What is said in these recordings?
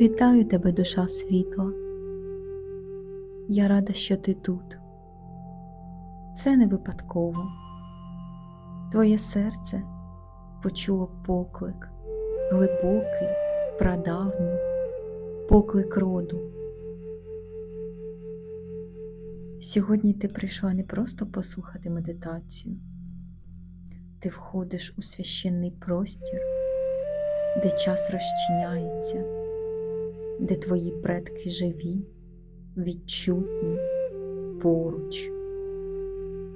Вітаю тебе, душа світла. Я рада, що ти тут. Це не випадково. Твоє серце почуло поклик, глибокий, прадавній, поклик роду. Сьогодні ти прийшла не просто послухати медитацію, ти входиш у священний простір, де час розчиняється, де твої предки живі, відчутні, поруч,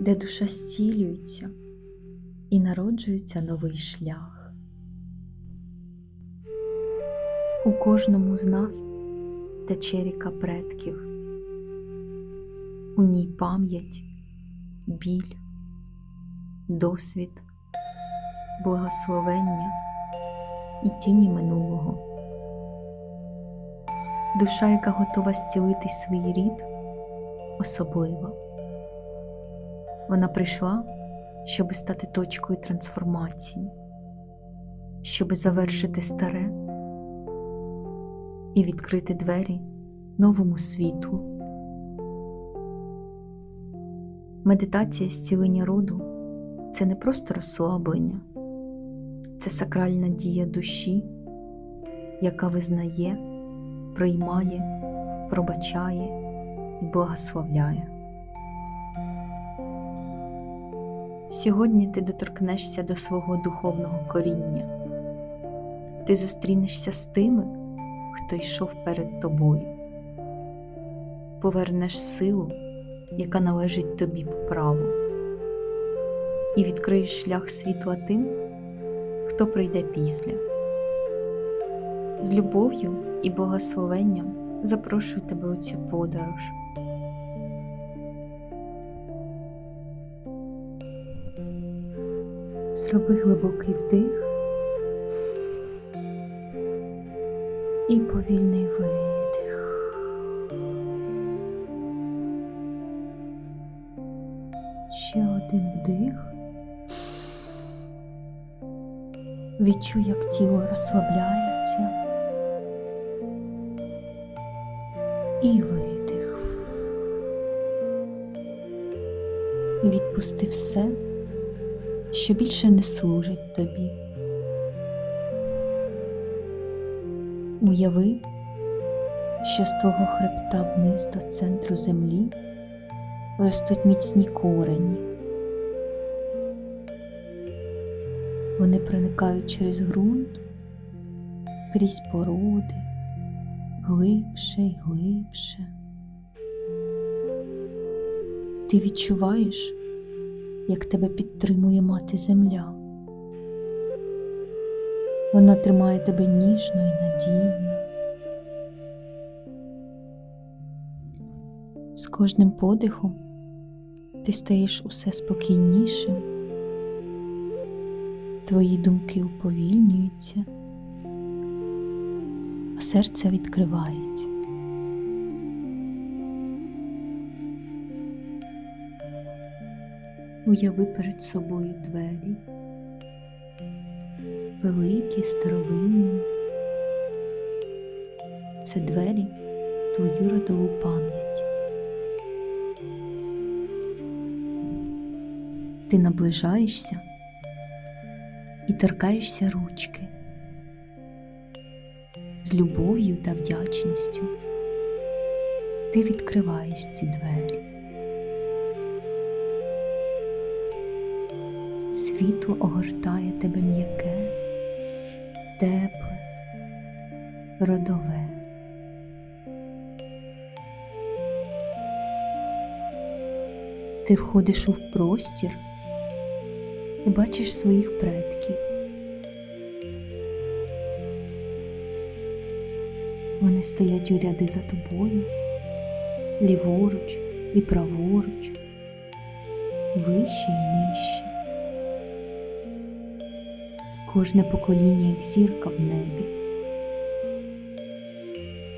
де душа зцілюється і народжується новий шлях. У кожному з нас тече ріка предків, у ній пам'ять, біль, досвід, благословення і тіні минулого. Душа, яка готова зцілити свій рід, особлива. Вона прийшла, щоб стати точкою трансформації, щоб завершити старе і відкрити двері новому світу. Медитація зцілення роду це не просто розслаблення, це сакральна дія душі, яка визнає, приймає, пробачає і благословляє. Сьогодні ти доторкнешся до свого духовного коріння, ти зустрінешся з тими, хто йшов перед тобою, повернеш силу, яка належить тобі по праву, і відкриєш шлях світла тим, хто прийде після. З любов'ю і благословенням запрошую тебе у цю подорож. Зроби глибокий вдих і повільний видих. Ще один вдих. Відчуй, як тіло розслабляється. І видих. Відпусти все, що більше не служить тобі. Уяви, що з твого хребта вниз до центру землі ростуть міцні корені. Вони проникають через ґрунт, крізь породи, глибше й глибше. Ти відчуваєш, як тебе підтримує мати земля. Вона тримає тебе ніжно і надійно. З кожним подихом ти стаєш усе спокійнішим, твої думки уповільнюються, серце відкривається. Уяви перед собою двері, великі, старовинні. Це двері твою родову пам'ять. Ти наближаєшся і торкаєшся ручки з любов'ю та вдячністю. Ти відкриваєш ці двері. Світло огортає тебе м'яке, тепле, родове. Ти входиш у простір і бачиш своїх предків. Вони стоять у ряди за тобою, ліворуч і праворуч, вище і нижче. Кожне покоління як зірка в небі.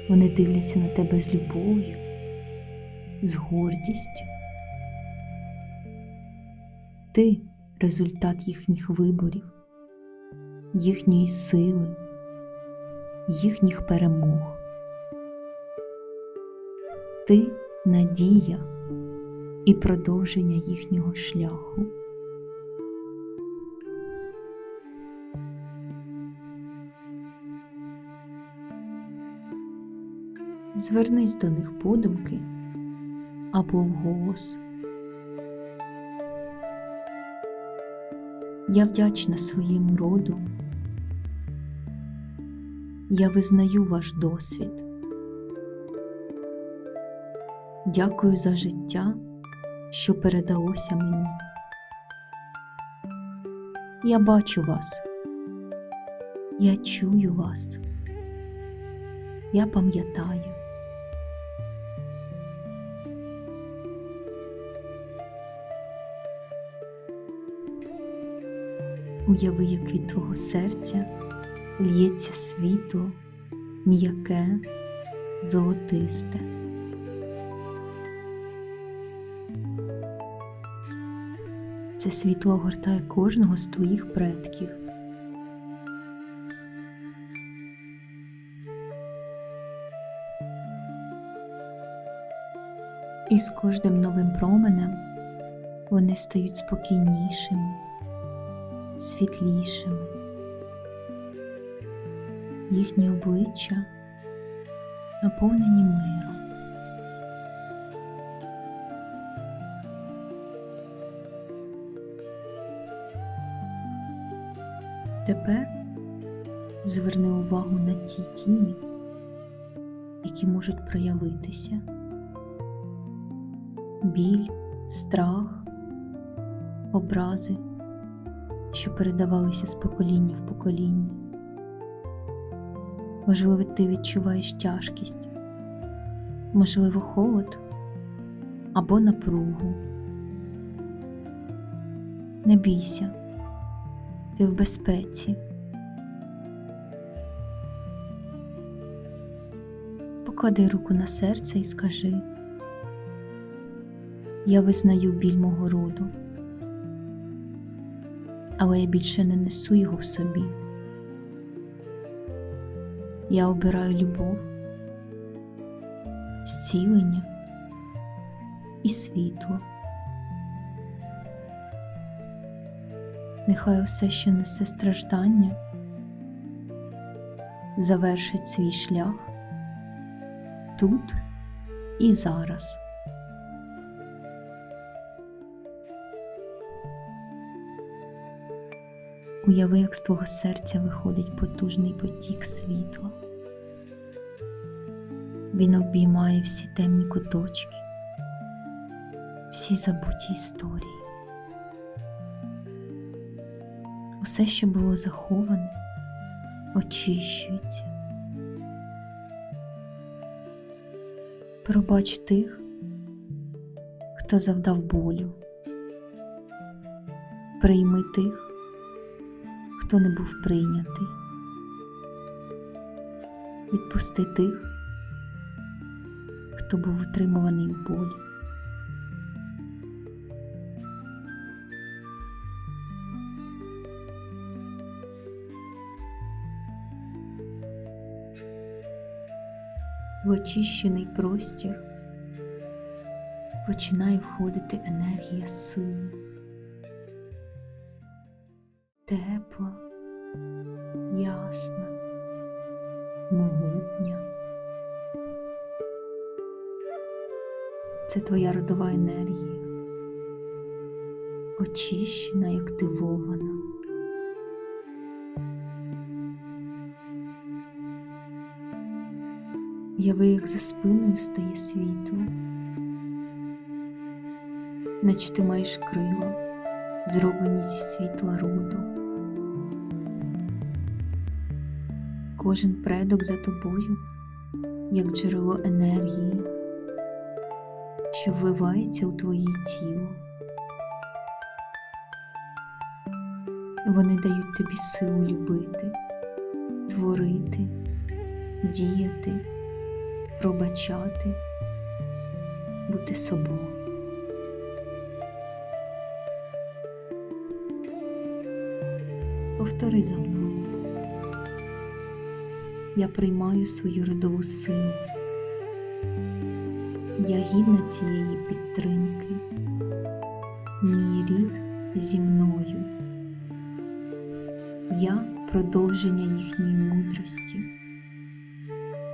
Вони дивляться на тебе з любов'ю, з гордістю. Ти результат їхніх виборів, їхньої сили, їхніх перемог. Ти надія і продовження їхнього шляху. Звернись до них подумки або вголос. Я вдячна своєму роду. Я визнаю ваш досвід. Дякую за життя, що передалося мені. Я бачу вас. Я чую вас. Я пам'ятаю. Уяви, як від твого серця л'ється світло, м'яке, золотисте. Це світло огортає кожного з твоїх предків. І з кожним новим променем вони стають спокійнішими, світлішими. Їхні обличчя наповнені миром. Тепер зверни увагу на ті тіні, які можуть проявитися. Біль, страх, образи, що передавалися з покоління в покоління. Можливо, ти відчуваєш тяжкість, можливо, холод або напругу. Не бійся, ти в безпеці. Поклади руку на серце і скажи, я визнаю біль мого роду, але я більше не несу його в собі. Я обираю любов, зцілення і світло. Нехай усе, що несе страждання, завершить свій шлях тут і зараз. Уяви, як з твого серця виходить потужний потік світла. Він обіймає всі темні куточки, всі забуті історії. Усе, що було заховане, очищується. Пробач тих, хто завдав болю. Прийми тих, хто не був прийнятий. Відпусти тих, хто був утримуваний в болі. В очищений простір починає входити енергія сили. Тепла, ясна, могутня. Це твоя родова енергія, очищена і активована. Яви, як за спиною стає світло, наче ти маєш крила, зроблені зі світла роду. Кожен предок за тобою, як джерело енергії, що вливається у твоє тіло. Вони дають тобі силу любити, творити, діяти пробачати, бути собою. Повтори за мною. Я приймаю свою родову силу. Я гідна цієї підтримки. Мій рід зі мною. Я продовження їхньої мудрості.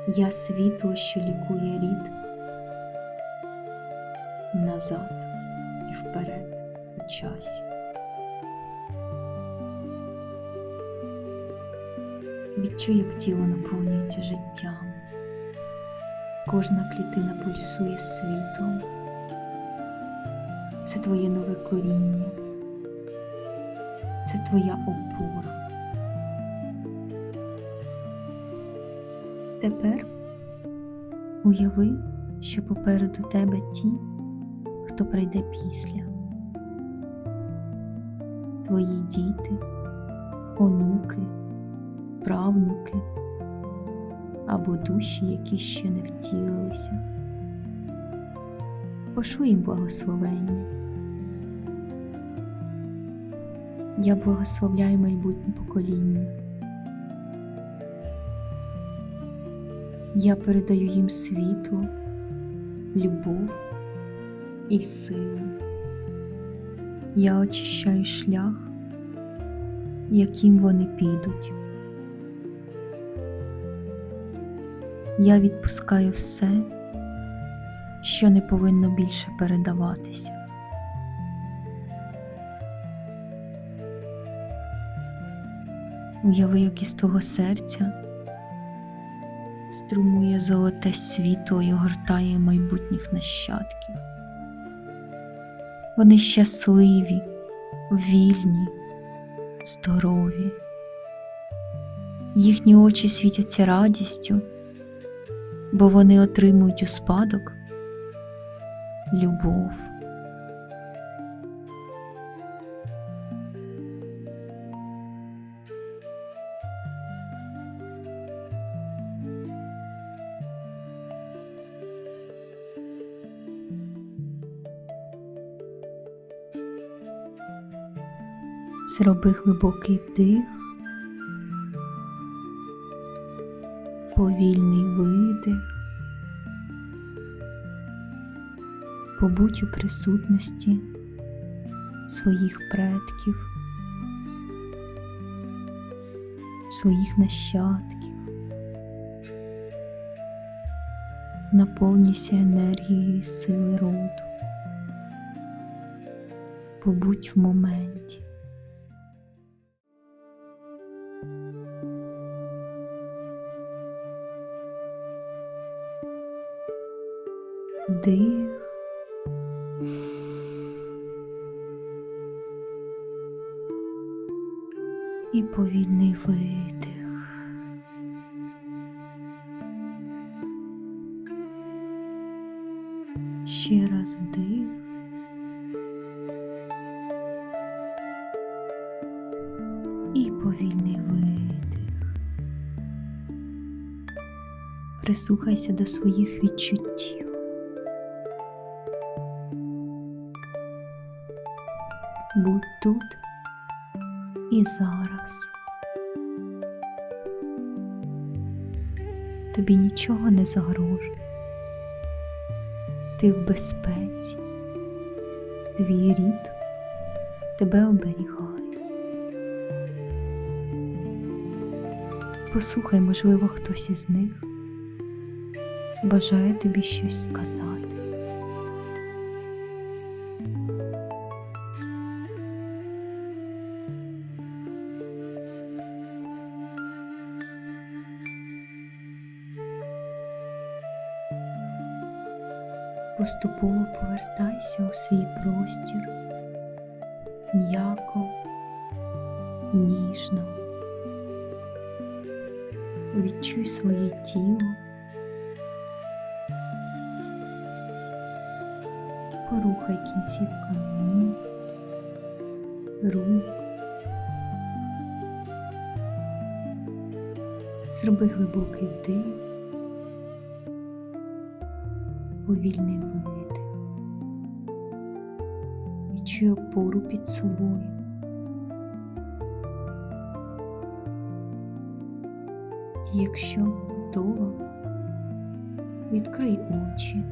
Я світло, що лікує рід назад і вперед у часі. Відчуй, як тіло наповнюється життям. Кожна клітина пульсує світлом. Це твоє нове коріння. Це твоя опора. Тепер уяви, що попереду тебе ті, хто прийде після. Твої діти, онуки, правнуки або душі, які ще не втілилися. Пошли їм благословення. Я благословляю майбутнє покоління. Я передаю їм світло, любов і силу. Я очищаю шлях, яким вони підуть. Я відпускаю все, що не повинно більше передаватися. Уяви, як із твого серця струмує золоте світло і огортає майбутніх нащадків. Вони щасливі, вільні, здорові. Їхні очі світяться радістю, бо вони отримують у спадок любов. Зроби глибокий вдих, повільний видих, побудь у присутності своїх предків, своїх нащадків, наповнюйся енергією сили роду, побудь в моменті. Вдих. І повільний видих. Ще раз вдих. І повільний видих. Прислухайся до своїх відчуттів. Тут і зараз. Тобі нічого не загрожує. Ти в безпеці. Твій рід тебе оберігає. Послухай, можливо, хтось із них бажає тобі щось сказати. Поступово повертайся у свій простір, м'яко, ніжно. Відчуй своє тіло, порухай кінцівками ніг, рук. Зроби глибокий вдих, повільний видих. Відчуй опору під собою. І якщо готова, відкрий очі.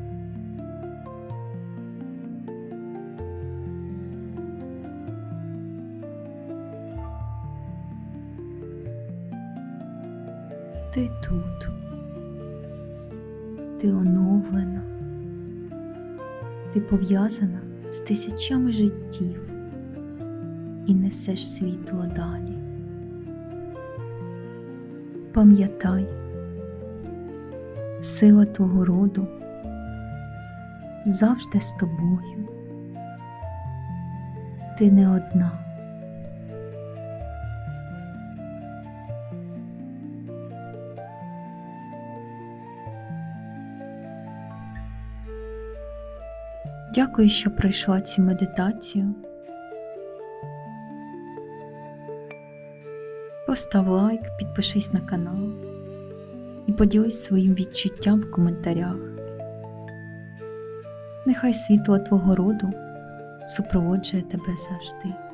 Ти тут, ти оновлена, ти пов'язана з тисячами життів і несеш світло далі. Пам'ятай, сила твого роду завжди з тобою. Ти не одна. Дякую, що пройшла цю медитацію. Постав лайк, підпишись на канал і поділись своїм відчуттям в коментарях. Нехай світло твого роду супроводжує тебе завжди.